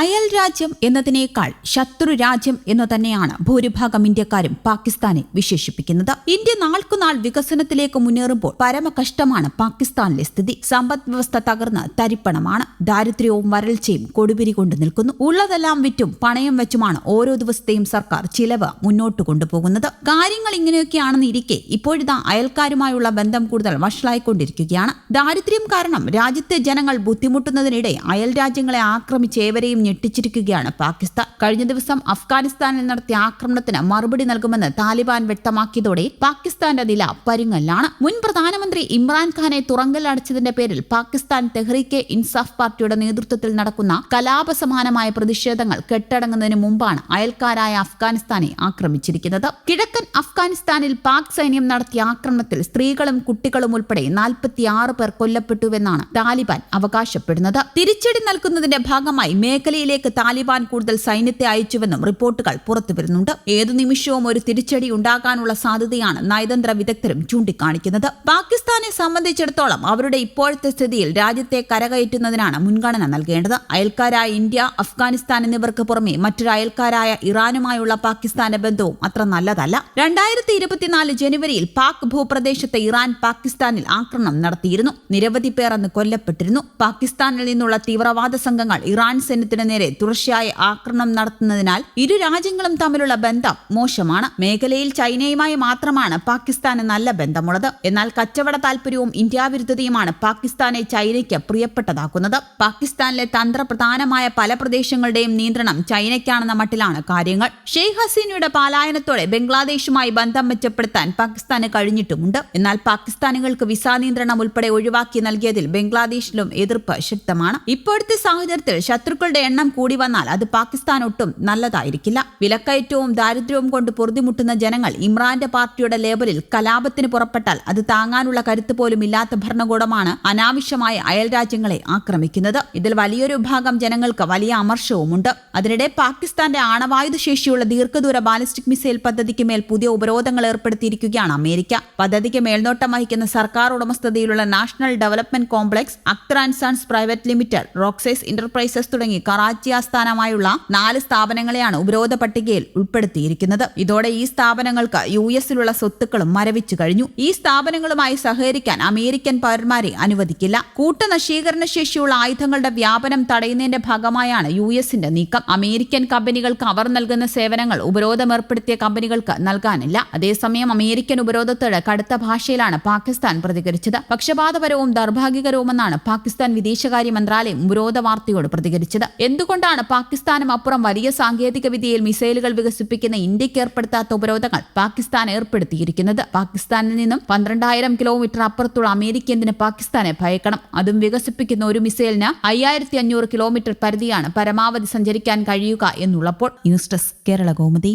അയൽ രാജ്യം എന്നതിനേക്കാൾ ശത്രു രാജ്യം എന്നു തന്നെയാണ് ഭൂരിഭാഗം ഇന്ത്യക്കാരും പാകിസ്ഥാനെ വിശേഷിപ്പിക്കുന്നത്. ഇന്ത്യ നാൾക്കുനാൾ വികസനത്തിലേക്ക് മുന്നേറുമ്പോൾ പരമ പരമകഷ്ടമാണ് പാകിസ്ഥാനിലെ സ്ഥിതി. സമ്പദ് വ്യവസ്ഥ തകർന്ന് തരിപ്പണമാണ്. ദാരിദ്ര്യവും വരൾച്ചയും കൊടുപിരി കൊണ്ട് നിൽക്കുന്നു. ഉള്ളതെല്ലാം വിറ്റും പണയം വെച്ചുമാണ് ഓരോ ദിവസത്തെയും സർക്കാർ ചിലവ് മുന്നോട്ട് കൊണ്ടുപോകുന്നത്. കാര്യങ്ങൾ ഇങ്ങനെയൊക്കെയാണെന്ന് ഇരിക്കെ ഇപ്പോഴിതാ അയൽക്കാരുമായുള്ള ബന്ധം കൂടുതൽ വഷളായിക്കൊണ്ടിരിക്കുകയാണ്. ദാരിദ്ര്യം കാരണം രാജ്യത്തെ ജനങ്ങൾ ബുദ്ധിമുട്ടുന്നതിനിടെ അയൽ രാജ്യങ്ങളെ ആക്രമിച്ച് ഏവരെയും ഞെട്ടിച്ചിരിക്കുകയാണ്. പാകിസ്ഥാൻ കഴിഞ്ഞ ദിവസം അഫ്ഗാനിസ്ഥാനിൽ നടത്തിയ ആക്രമണത്തിന് മറുപടി നൽകുമെന്ന് താലിബാൻ വ്യക്തമാക്കിയതോടെ പാകിസ്ഥാന്റെ നില പരുങ്ങലാണ് മുൻ പ്രധാനമന്ത്രി ഇമ്രാൻഖാനെ തുറങ്കലടച്ചതിന്റെ പേരിൽ പാകിസ്ഥാൻ തെഹ്രീക്കെ ഇൻസാഫ് പാർട്ടിയുടെ നേതൃത്വത്തിൽ നടക്കുന്ന കലാപസമാനമായ പ്രതിഷേധങ്ങൾ കെട്ടടങ്ങുന്നതിന് മുമ്പാണ് അയൽക്കാരായ അഫ്ഗാനിസ്ഥാനെ ആക്രമിച്ചിരിക്കുന്നത്. കിഴക്കൻ അഫ്ഗാനിസ്ഥാനിൽ പാക് സൈന്യം നടത്തിയ ആക്രമണത്തിൽ സ്ത്രീകളും കുട്ടികളും ഉൾപ്പെടെ നാൽപ്പത്തിയാറ് പേർ കൊല്ലപ്പെട്ടുവെന്നാണ് താലിബാൻ അവകാശപ്പെടുന്നത്. തിരിച്ചടി നൽകുന്നതിന്റെ ഭാഗമായി മേഖലയിലേക്ക് താലിബാൻ കൂടുതൽ സൈന്യത്തെ അയച്ചുവെന്നും റിപ്പോർട്ടുകൾ പുറത്തുവരുന്നുണ്ട്. ഏതു നിമിഷവും ഒരു തിരിച്ചടി ഉണ്ടാകാനുള്ള സാധ്യതയാണ് നയതന്ത്ര വിദഗ്ധരും ചൂണ്ടിക്കാണിക്കുന്നത്. പാകിസ്ഥാനെ സംബന്ധിച്ചിടത്തോളം അവരുടെ ഇപ്പോഴത്തെ സ്ഥിതിയിൽ രാജ്യത്തെ കരകയറ്റുന്നതിനാണ് മുൻഗണന നൽകേണ്ടത്. അയൽക്കാരായ ഇന്ത്യ അഫ്ഗാനിസ്ഥാൻ എന്നിവർക്ക് പുറമെ മറ്റൊരു അയൽക്കാരായ ഇറാനുമായുള്ള പാകിസ്ഥാന്റെ ബന്ധവും അത്ര നല്ലതല്ല. രണ്ടായിരത്തി ഇരുപത്തിനാല് ജനുവരിയിൽ പാക് ഭൂപ്രദേശത്തെ ഇറാൻ പാകിസ്ഥാനിൽ ആക്രമണം നടത്തിയിരുന്നു. നിരവധി പേർ അന്ന് കൊല്ലപ്പെട്ടിരുന്നു. പാകിസ്ഥാനിൽ നിന്നുള്ള തീവ്രവാദ സംഘങ്ങൾ ഇറാൻ സൈന്യത്തിന് നേരെ തുടർച്ചയായ ആക്രമണം നടത്തുന്നതിനാൽ ഇരു രാജ്യങ്ങളും തമ്മിലുള്ള ബന്ധം മോശമാണ്. മേഖലയിൽ ചൈനയുമായി മാത്രമാണ് പാകിസ്ഥാന് നല്ല ബന്ധമുള്ളത്. എന്നാൽ കച്ചവട താൽപര്യവും ഇന്ത്യാവിരുദ്ധതയുമാണ് പാകിസ്ഥാനെ ചൈനയ്ക്ക് പ്രിയപ്പെട്ടതാക്കുന്നത്. പാകിസ്ഥാനിലെ തന്ത്രപ്രധാനമായ പല പ്രദേശങ്ങളുടെയും നിയന്ത്രണം ചൈനയ്ക്കാണെന്ന മട്ടിലാണ് കാര്യങ്ങൾ. ഷെയ്ഖ് ഹസീനയുടെ പലായനത്തോടെ ബംഗ്ലാദേശുമായി ബന്ധം മെച്ചപ്പെടുത്താൻ പാകിസ്ഥാന് കഴിഞ്ഞിട്ടുമുണ്ട്. എന്നാൽ പാകിസ്ഥാനികൾക്ക് വിസ നിയന്ത്രണം ഉൾപ്പെടെ ഒഴിവാക്കി നൽകിയതിൽ ബംഗ്ലാദേശിലും എതിർപ്പ് ശക്തമാണ്. ഇപ്പോഴത്തെ സാഹചര്യത്തിൽ ശത്രുക്കളുടെ എണ്ണം കൂടി വന്നാൽ അത് പാകിസ്ഥാൻ ഒട്ടും നല്ലതായിരിക്കില്ല. വിലക്കയറ്റവും ദാരിദ്ര്യവും കൊണ്ട് പൊറുതിമുട്ടുന്ന ജനങ്ങൾ ഇമ്രാന്റെ പാർട്ടിയുടെ ലേബലിൽ കലാപത്തിന് പുറപ്പെട്ടാൽ അത് താങ്ങാനുള്ള കരുത്ത് പോലും ഇല്ലാത്ത ഭരണകൂടമാണ് അനാവശ്യമായ അയൽ രാജ്യങ്ങളെ ആക്രമിക്കുന്നത്. ഇതിൽ വലിയൊരു വിഭാഗം ജനങ്ങൾക്ക് വലിയ അമർഷവുമുണ്ട്. അതിനിടെ പാകിസ്ഥാന്റെ ആണവായുധ ശേഷിയുള്ള ദീർഘദൂര ബാലിസ്റ്റിക് മിസൈൽ പദ്ധതിക്ക് മേൽ പുതിയ ഉപരോധങ്ങൾ ഏർപ്പെടുത്തിയിരിക്കുകയാണ് അമേരിക്ക. പദ്ധതിക്ക് മേൽനോട്ടം വഹിക്കുന്ന സർക്കാർ ഉടമസ്ഥതയിലുള്ള national development complex Akhtar and sons private limited റോക്സൈസ് enterprises തുടങ്ങി കറാച്ചി നാല് സ്ഥാപനങ്ങളെയാണ് ഉപരോധ പട്ടികയിൽ ഉൾപ്പെടുത്തിയിരിക്കുന്നത്. ഇതോടെ ഈ സ്ഥാപനങ്ങൾക്ക് യു എസിലുള്ള സ്വത്തുക്കളും മരവിച്ചു കഴിഞ്ഞു. ഈ സ്ഥാപനങ്ങളുമായി സഹകരിക്കാൻ അമേരിക്കൻ പൗരന്മാരെ അനുവദിക്കില്ല. കൂട്ടനശീകരണ ശേഷിയുള്ള ആയുധങ്ങളുടെ വ്യാപനം തടയുന്നതിന്റെ ഭാഗമായാണ് യു എസിന്റെ നീക്കം. അമേരിക്കൻ കമ്പനികൾക്ക് അവർ നൽകുന്ന സേവനങ്ങൾ ഉപരോധമേർപ്പെടുത്തിയ കമ്പനികൾക്ക് നൽകാനില്ല. അതേസമയം അമേരിക്കൻ ഉപരോധത്തോട് കടുത്ത ഭാഷയിലാണ് പാകിസ്ഥാൻ പ്രതികരിച്ചത്. പക്ഷപാതപരവും ദൗർഭാഗ്യകരവുമെന്നാണ് പാകിസ്ഥാൻ വിദേശകാര്യ മന്ത്രാലയം ഉപരോധ വാർത്തയോട് പ്രതികരിച്ചത്. എന്തുകൊണ്ടാണ് പാകിസ്ഥാനും അപ്പുറം വലിയ സാങ്കേതിക വിദ്യയിൽ മിസൈലുകൾ വികസിപ്പിക്കുന്ന ഇന്ത്യയ്ക്ക് ഏർപ്പെടുത്താത്ത ഉപരോധങ്ങൾ പാകിസ്ഥാൻ ഏർപ്പെടുത്തിയിരിക്കുന്നത്? പാകിസ്ഥാനിൽ നിന്നും പന്ത്രണ്ടായിരം കിലോമീറ്റർ അപ്പുറത്തുള്ള അമേരിക്ക എന്തിന് പാകിസ്ഥാനെ ഭയക്കണം? അതും വികസിപ്പിക്കുന്ന ഒരു മിസൈലിന് അയ്യായിരത്തി അഞ്ഞൂറ് കിലോമീറ്റർ പരിധിയാണ് പരമാവധി സഞ്ചരിക്കാൻ കഴിയുക എന്നുള്ളപ്പോൾ. News desk Kerala Kaumudi.